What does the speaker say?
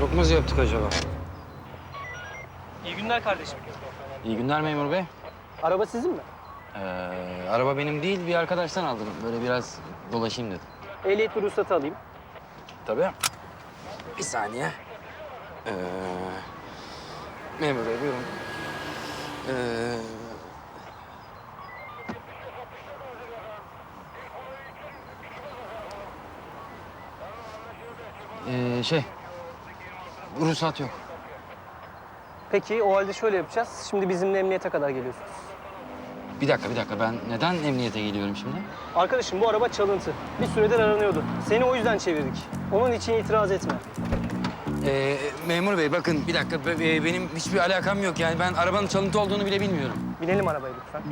yaptık acaba? İyi günler kardeşim. İyi günler memur bey. Araba sizin mi? Ee, araba benim değil, bir arkadaştan aldım. Böyle biraz dolaşayım dedim. Ehliyet ve ruhsatı alayım. Tabii. Bir saniye. Ee, memur bey buyurun. Ee, ee, şey, ruhsat yok. Peki o halde şöyle yapacağız. Şimdi bizimle emniyete kadar geliyorsunuz. Bir dakika, bir dakika. Ben neden emniyete geliyorum şimdi? Arkadaşım bu araba çalıntı. Bir süredir aranıyordu. Seni o yüzden çevirdik. Onun için itiraz etme. Ee, memur bey bakın bir dakika. Be- be- benim hiçbir alakam yok. Yani ben arabanın çalıntı olduğunu bile bilmiyorum. Binelim arabaya lütfen.